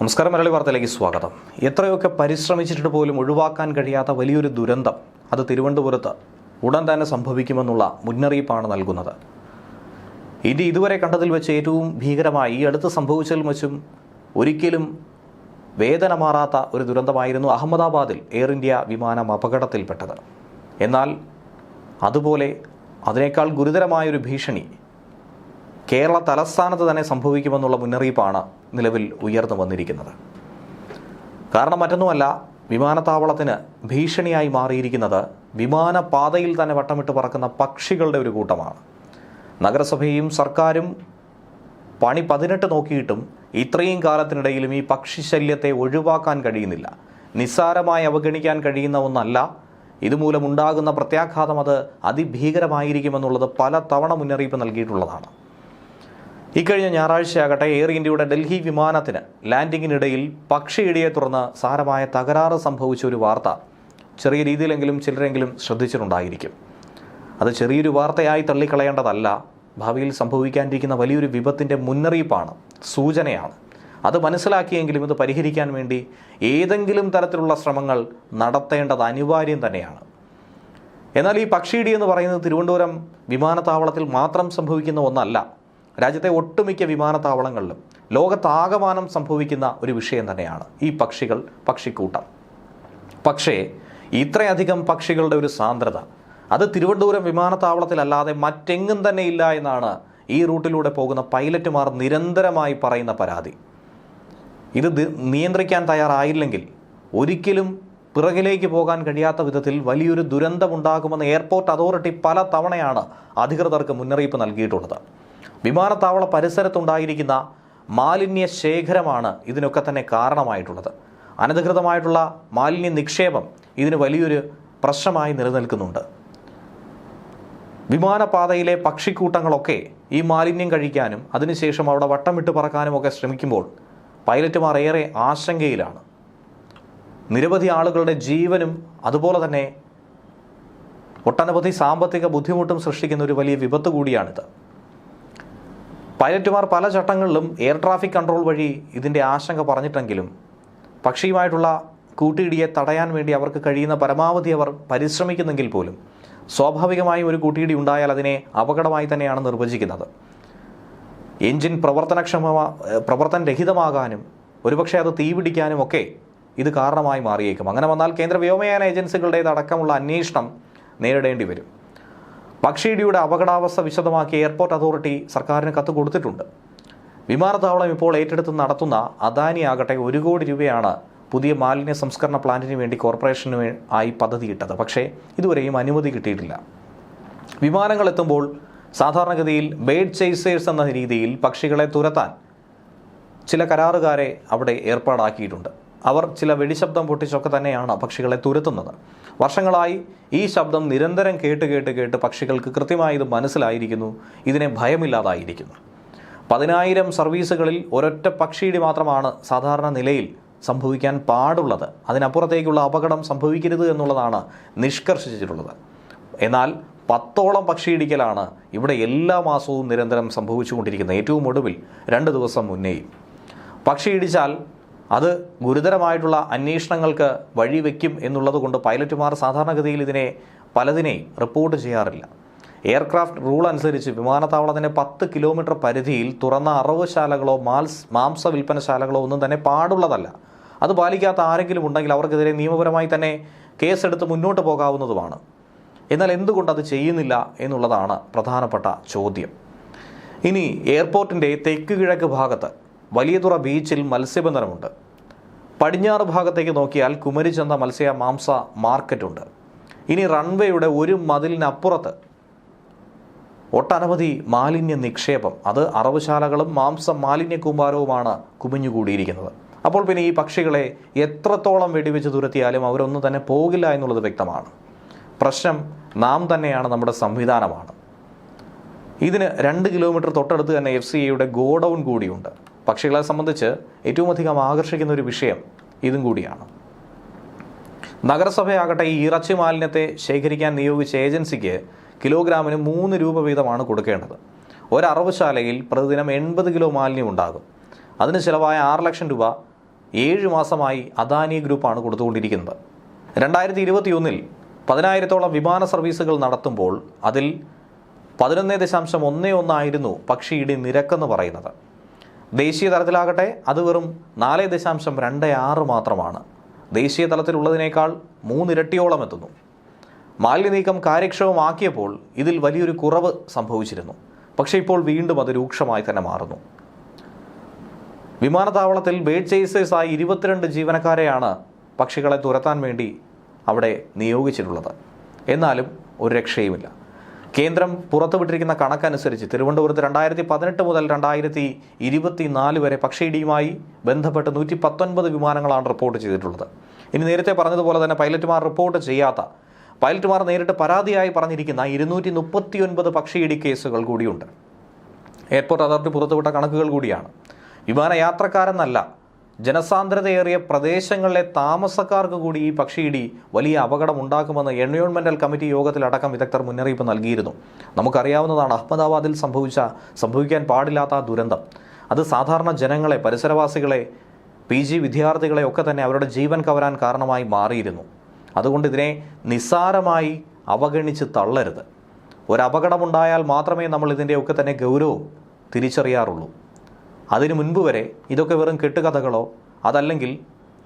നമസ്കാരം മലയാളി വാർത്തയിലേക്ക് സ്വാഗതം. എത്രയൊക്കെ പരിശ്രമിച്ചിട്ട് പോലും ഒഴിവാക്കാൻ കഴിയാത്ത വലിയൊരു ദുരന്തം അത് തിരുവനന്തപുരത്ത് ഉടൻ തന്നെ സംഭവിക്കുമെന്നുള്ള മുന്നറിയിപ്പാണ് നൽകുന്നത്. ഇന്ത്യ ഇതുവരെ കണ്ടതിൽ വെച്ച് ഏറ്റവും ഭീകരമായി ഈ അടുത്ത് സംഭവിച്ചതിൽ വെച്ചും ഒരിക്കലും വേദന മാറാത്ത ഒരു ദുരന്തമായിരുന്നു അഹമ്മദാബാദിൽ എയർ ഇന്ത്യ വിമാനം അപകടത്തിൽപ്പെട്ടത്. എന്നാൽ അതുപോലെ അതിനേക്കാൾ ഗുരുതരമായൊരു ഭീഷണി കേരള തലസ്ഥാനത്ത് തന്നെ സംഭവിക്കുമെന്നുള്ള മുന്നറിയിപ്പാണ് നിലവിൽ ഉയർന്നു വന്നിരിക്കുന്നത്. കാരണം മറ്റൊന്നുമല്ല വിമാനത്താവളത്തിന് ഭീഷണിയായി മാറിയിരിക്കുന്നത് വിമാനപാതയിൽ തന്നെ വട്ടമിട്ട് പറക്കുന്ന പക്ഷികളുടെ ഒരു കൂട്ടമാണ്. നഗരസഭയും സർക്കാരും പണി പതിനെട്ട് നോക്കിയിട്ടും ഇത്രയും കാലത്തിനിടയിലും ഈ പക്ഷിശല്യത്തെ ഒഴിവാക്കാൻ കഴിയുന്നില്ല. നിസ്സാരമായി അവഗണിക്കാൻ കഴിയുന്ന ഒന്നല്ല ഇതുമൂലമുണ്ടാകുന്ന പ്രത്യാഘാതം അത് അതിഭീകരമായിരിക്കുമെന്നുള്ളത് പല തവണ മുന്നറിയിപ്പ് നൽകിയിട്ടുള്ളതാണ്. ഇക്കഴിഞ്ഞ ഞായറാഴ്ചയാകട്ടെ എയർ ഇന്ത്യയുടെ ഡൽഹി വിമാനത്തിന് ലാൻഡിങ്ങിനിടയിൽ പക്ഷിയിടിയെ തുടർന്ന് സാരമായ തകരാറ് സംഭവിച്ച ഒരു വാർത്ത ചെറിയ രീതിയിലെങ്കിലും ചിലരെങ്കിലും ശ്രദ്ധിച്ചിട്ടുണ്ടായിരിക്കും. അത് ചെറിയൊരു വാർത്തയായി തള്ളിക്കളയേണ്ടതല്ല. ഭാവിയിൽ സംഭവിക്കാനിരിക്കുന്ന വലിയൊരു വിപത്തിന്റെ മുന്നറിയിപ്പാണ് സൂചനയാണ്. അത് മനസ്സിലാക്കിയെങ്കിലും ഇത് പരിഹരിക്കാൻ വേണ്ടി ഏതെങ്കിലും തരത്തിലുള്ള ശ്രമങ്ങൾ നടത്തേണ്ടത് അനിവാര്യം തന്നെയാണ്. എന്നാൽ ഈ പക്ഷിയിടി എന്ന് പറയുന്നത് തിരുവനന്തപുരം വിമാനത്താവളത്തിൽ മാത്രം സംഭവിക്കുന്ന ഒന്നല്ല. രാജ്യത്തെ ഒട്ടുമിക്ക വിമാനത്താവളങ്ങളിലും ലോകത്താകമാനം സംഭവിക്കുന്ന ഒരു വിഷയം തന്നെയാണ് ഈ പക്ഷികൾ പക്ഷിക്കൂട്ടം. പക്ഷേ ഇത്രയധികം പക്ഷികളുടെ ഒരു സാന്ദ്രത അത് തിരുവനന്തപുരം വിമാനത്താവളത്തിലല്ലാതെ മറ്റെങ്ങും തന്നെ ഇല്ല എന്നാണ് ഈ റൂട്ടിലൂടെ പോകുന്ന പൈലറ്റുമാർ നിരന്തരമായി പറയുന്ന പരാതി. ഇത് നിയന്ത്രിക്കാൻ തയ്യാറായില്ലെങ്കിൽ ഒരിക്കലും പിറകിലേക്ക് പോകാൻ കഴിയാത്ത വിധത്തിൽ വലിയൊരു ദുരന്തമുണ്ടാകുമെന്ന് എയർപോർട്ട് അതോറിറ്റി പല തവണയാണ് അധികൃതർക്ക് മുന്നറിയിപ്പ് നൽകിയിട്ടുള്ളത്. വിമാനത്താവള പരിസരത്തുണ്ടായിരിക്കുന്ന മാലിന്യ ശേഖരമാണ് ഇതിനൊക്കെ തന്നെ കാരണമായിട്ടുള്ളത്. അനധികൃതമായിട്ടുള്ള മാലിന്യ നിക്ഷേപം ഇതിന് വലിയൊരു പ്രശ്നമായി നിലനിൽക്കുന്നുണ്ട്. വിമാനപാതയിലെ പക്ഷിക്കൂട്ടങ്ങളൊക്കെ ഈ മാലിന്യം കഴിക്കാനും അതിനുശേഷം അവിടെ വട്ടമിട്ട് പറക്കാനും ഒക്കെ ശ്രമിക്കുമ്പോൾ പൈലറ്റുമാർ ഏറെ ആശങ്കയിലാണ്. നിരവധി ആളുകളുടെ ജീവനും അതുപോലെ തന്നെ ഒട്ടനവധി സാമ്പത്തിക ബുദ്ധിമുട്ടും സൃഷ്ടിക്കുന്ന ഒരു വലിയ വിപത്ത് കൂടിയാണിത്. പൈലറ്റുമാർ പല ചട്ടങ്ങളിലും എയർ ട്രാഫിക് കൺട്രോൾ വഴി ഇതിന്റെ ആശങ്ക പറഞ്ഞിട്ടെങ്കിലും പക്ഷിയുമായിട്ടുള്ള കൂട്ടിയിടിയെ തടയാൻ വേണ്ടി അവർക്ക് കഴിയുന്ന പരമാവധി അവർ പരിശ്രമിക്കുന്നെങ്കിൽ പോലും സ്വാഭാവികമായും ഒരു കൂട്ടിയിടി ഉണ്ടായാൽ അതിനെ അപകടമായി തന്നെയാണ് നിർവചിക്കുന്നത്. എഞ്ചിൻ പ്രവർത്തനക്ഷമ പ്രവർത്തനരഹിതമാകാനും ഒരുപക്ഷെ അത് തീപിടിക്കാനും ഒക്കെ ഇത് കാരണമായി മാറിയേക്കും. അങ്ങനെ വന്നാൽ കേന്ദ്ര വ്യോമയാന ഏജൻസികളുടേതടക്കമുള്ള അന്വേഷണം നേരിടേണ്ടി വരും. പക്ഷിയിടിയുടെ അപകടാവസ്ഥ വിശദമാക്കി എയർപോർട്ട് അതോറിറ്റി സർക്കാരിന് കത്ത് കൊടുത്തിട്ടുണ്ട്. വിമാനത്താവളം ഇപ്പോൾ ഏറ്റെടുത്ത് നടത്തുന്ന അദാനി ആകട്ടെ ഒരു കോടി രൂപയാണ് പുതിയ മാലിന്യ സംസ്കരണ പ്ലാന്റിന് വേണ്ടി കോർപ്പറേഷന് ആയി പദ്ധതി ഇട്ടത് പക്ഷേ ഇതുവരെയും അനുമതി കിട്ടിയിട്ടില്ല. വിമാനങ്ങൾ എത്തുമ്പോൾ സാധാരണഗതിയിൽ ബേഡ് ചേസേഴ്സ് എന്ന രീതിയിൽ പക്ഷികളെ തുരത്താൻ ചില കരാറുകാരെ അവിടെ ഏർപ്പാടാക്കിയിട്ടുണ്ട്. അവർ ചില വെടിശബ്ദം പൊട്ടിച്ചൊക്കെ തന്നെയാണ് പക്ഷികളെ തുരത്തുന്നത്. വർഷങ്ങളായി ഈ ശബ്ദം നിരന്തരം കേട്ട് കേട്ട് കേട്ട് പക്ഷികൾക്ക് കൃത്യമായി ഇത് മനസ്സിലായിരിക്കുന്നു. ഇതിനെ ഭയമില്ലാതായിരിക്കുന്നു. പതിനായിരം സർവീസുകളിൽ ഒരൊറ്റ പക്ഷിയുടെ മാത്രമാണ് സാധാരണ നിലയിൽ സംഭവിക്കാൻ പാടുള്ളത്. അതിനപ്പുറത്തേക്കുള്ള അപകടം സംഭവിക്കരുത് എന്നുള്ളതാണ് നിഷ്കർഷിച്ചിട്ടുള്ളത്. എന്നാൽ പത്തോളം പക്ഷിയിടിക്കലാണ് ഇവിടെ എല്ലാ മാസവും നിരന്തരം സംഭവിച്ചുകൊണ്ടിരിക്കുന്നത്. ഏറ്റവും ഒടുവിൽ രണ്ട് ദിവസം മുന്നേയും. പക്ഷിയിടിച്ചാൽ അത് ഗുരുതരമായിട്ടുള്ള അന്വേഷണങ്ങൾക്ക് വഴിവെക്കും എന്നുള്ളത് കൊണ്ട് പൈലറ്റുമാർ സാധാരണഗതിയിൽ ഇതിനെ പലതിനെയും റിപ്പോർട്ട് ചെയ്യാറില്ല. എയർക്രാഫ്റ്റ് റൂൾ അനുസരിച്ച് വിമാനത്താവളത്തിന്റെ പത്ത് കിലോമീറ്റർ പരിധിയിൽ തുറന്ന അറവുശാലകളോ മാൽസ് മാംസ വിൽപ്പനശാലകളോ ഒന്നും തന്നെ പാടുള്ളതല്ല. അത് പാലിക്കാത്ത ആരെങ്കിലും ഉണ്ടെങ്കിൽ അവർക്കെതിരെ നിയമപരമായി തന്നെ കേസെടുത്ത് മുന്നോട്ട് പോകാവുന്നതുമാണ്. എന്നാൽ എന്തുകൊണ്ട് അത് ചെയ്യുന്നില്ല എന്നുള്ളതാണ് പ്രധാനപ്പെട്ട ചോദ്യം. ഇനി എയർപോർട്ടിന്റെ തെക്ക് കിഴക്ക് ഭാഗത്ത് വലിയതുറ ബീച്ചിൽ മത്സ്യബന്ധനമുണ്ട്. പടിഞ്ഞാറ് ഭാഗത്തേക്ക് നോക്കിയാൽ കുമരിച്ചന്ത മത്സ്യ മാംസ മാർക്കറ്റുണ്ട്. ഇനി റൺവേയുടെ ഒരു മതിലിനപ്പുറത്ത് ഒട്ടനവധി മാലിന്യ നിക്ഷേപം. അത് അറവുശാലകളും മാംസ മാലിന്യ കൂമ്പാരവുമാണ് കുമിഞ്ഞുകൂടിയിരിക്കുന്നത്. അപ്പോൾ പിന്നെ ഈ പക്ഷികളെ എത്രത്തോളം വെടിവെച്ച് തുരത്തിയാലും അവരൊന്നും തന്നെ പോകില്ല എന്നുള്ളത് വ്യക്തമാണ്. പ്രശ്നം നാം തന്നെയാണ് നമ്മുടെ സംവിധാനമാണ്. ഇതിന് രണ്ട് കിലോമീറ്റർ തൊട്ടടുത്ത് തന്നെ എഫ് സി എയുടെ ഗോഡൗൺ കൂടിയുണ്ട്. പക്ഷികളെ സംബന്ധിച്ച് ഏറ്റവും അധികം ആകർഷിക്കുന്ന ഒരു വിഷയം ഇതും കൂടിയാണ്. നഗരസഭയാകട്ടെ ഈ ഇറച്ചി മാലിന്യത്തെ ശേഖരിക്കാൻ നിയോഗിച്ച ഏജൻസിക്ക് കിലോഗ്രാമിന് മൂന്ന് രൂപ വീതമാണ് കൊടുക്കേണ്ടത്. ഒരറവുശാലയിൽ പ്രതിദിനം എൺപത് കിലോ മാലിന്യം ഉണ്ടാകും. അതിന് ചിലവായ ആറ് ലക്ഷം രൂപ ഏഴ് മാസമായി അദാനി ഗ്രൂപ്പാണ് കൊടുത്തുകൊണ്ടിരിക്കുന്നത്. രണ്ടായിരത്തി ഇരുപത്തിയൊന്നിൽ പതിനായിരത്തോളം വിമാന സർവീസുകൾ നടത്തുമ്പോൾ അതിൽ പതിനൊന്ന് ദശാംശം ഒന്ന് ഒന്നായിരുന്നു പക്ഷിയിടി നിരക്കെന്ന് പറയുന്നത്. ദേശീയ തലത്തിലാകട്ടെ അത് വെറും നാല് ദശാംശം രണ്ട് ആറ് മാത്രമാണ്. ദേശീയ തലത്തിലുള്ളതിനേക്കാൾ മൂന്നിരട്ടിയോളം എത്തുന്നു. മാലിന്യനീക്കം കാര്യക്ഷമമാക്കിയപ്പോൾ ഇതിൽ വലിയൊരു കുറവ് സംഭവിച്ചിരുന്നു. പക്ഷേ ഇപ്പോൾ വീണ്ടും അത് രൂക്ഷമായി തന്നെ മാറുന്നു. വിമാനത്താവളത്തിൽ ബേഡ് ചേസേഴ്സായി ഇരുപത്തിരണ്ട് ജീവനക്കാരെയാണ് പക്ഷികളെ തുരത്താൻ വേണ്ടി അവിടെ നിയോഗിച്ചിട്ടുള്ളത്. എന്നാലും ഒരു രക്ഷയുമില്ല. കേന്ദ്രം പുറത്തുവിട്ടിരിക്കുന്ന കണക്കനുസരിച്ച് തിരുവനന്തപുരത്ത് രണ്ടായിരത്തി പതിനെട്ട് മുതൽ രണ്ടായിരത്തി ഇരുപത്തിനാല് വരെ പക്ഷിയിടിയുമായി ബന്ധപ്പെട്ട് നൂറ്റി പത്തൊൻപത് വിമാനങ്ങളാണ് റിപ്പോർട്ട് ചെയ്തിട്ടുള്ളത്. ഇനി നേരത്തെ പറഞ്ഞതുപോലെ തന്നെ പൈലറ്റുമാർ റിപ്പോർട്ട് ചെയ്യാത്ത പൈലറ്റുമാർ നേരിട്ട് പരാതിയായി പറഞ്ഞിരിക്കുന്ന ഇരുന്നൂറ്റി മുപ്പത്തിയൊൻപത് പക്ഷിയിടി കേസുകൾ കൂടിയുണ്ട്. എയർപോർട്ട് അതോറിറ്റി പുറത്തുവിട്ട കണക്കുകൾ കൂടിയാണ്. വിമാനയാത്രക്കാരെന്നല്ല ജനസാന്ദ്രതയേറിയ പ്രദേശങ്ങളിലെ താമസക്കാർക്ക് കൂടി ഈ പക്ഷിയിടി വലിയ അപകടം ഉണ്ടാക്കുമെന്ന് എൻവയോൺമെന്റൽ കമ്മിറ്റി യോഗത്തിലടക്കം വിദഗ്ധർ മുന്നറിയിപ്പ് നൽകിയിരുന്നു. നമുക്കറിയാവുന്നതാണ് അഹമ്മദാബാദിൽ സംഭവിച്ച സംഭവിക്കാൻ പാടില്ലാത്ത ദുരന്തം. അത് സാധാരണ ജനങ്ങളെ പരിസരവാസികളെ പി ജി വിദ്യാർത്ഥികളെ ഒക്കെ തന്നെ അവരുടെ ജീവൻ കവരാൻ കാരണമായി മാറിയിരുന്നു. അതുകൊണ്ട് ഇതിനെ നിസ്സാരമായി അവഗണിച്ച് തള്ളരുത്. ഒരു അപകടമുണ്ടായാൽ മാത്രമേ നമ്മൾ ഇതിന്റെയൊക്കെ തന്നെ ഗൗരവം തിരിച്ചറിയാറുള്ളൂ. അതിനു മുൻപ് വരെ ഇതൊക്കെ വെറും കെട്ടുകഥകളോ അതല്ലെങ്കിൽ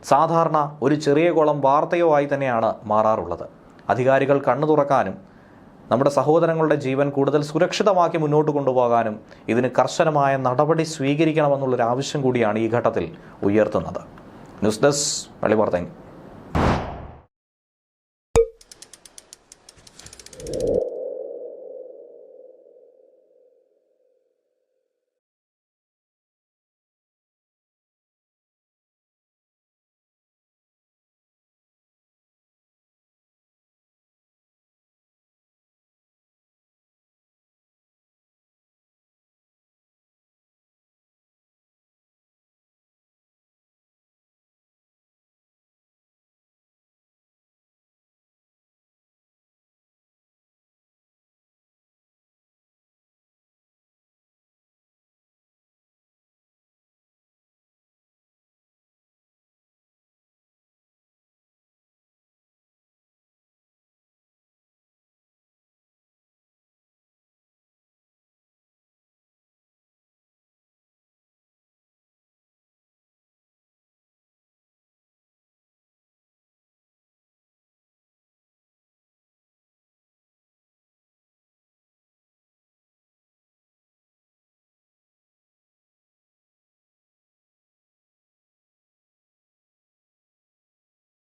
സാധാരണ ഒരു ചെറിയ കുളം വാർത്തയോ ആയി തന്നെയാണ് മാറാറുള്ളത്. അധികാരികൾ കണ്ണു തുറക്കാനും നമ്മുടെ സഹോദരങ്ങളുടെ ജീവൻ കൂടുതൽ സുരക്ഷിതമാക്കി മുന്നോട്ട് കൊണ്ടുപോകാനും ഇതിന് കർശനമായ നടപടി സ്വീകരിക്കണമെന്നുള്ളൊരു ആവശ്യം കൂടിയാണ് ഈ ഘട്ടത്തിൽ ഉയർത്തുന്നത്. News desk വെളിവാർത്തൻ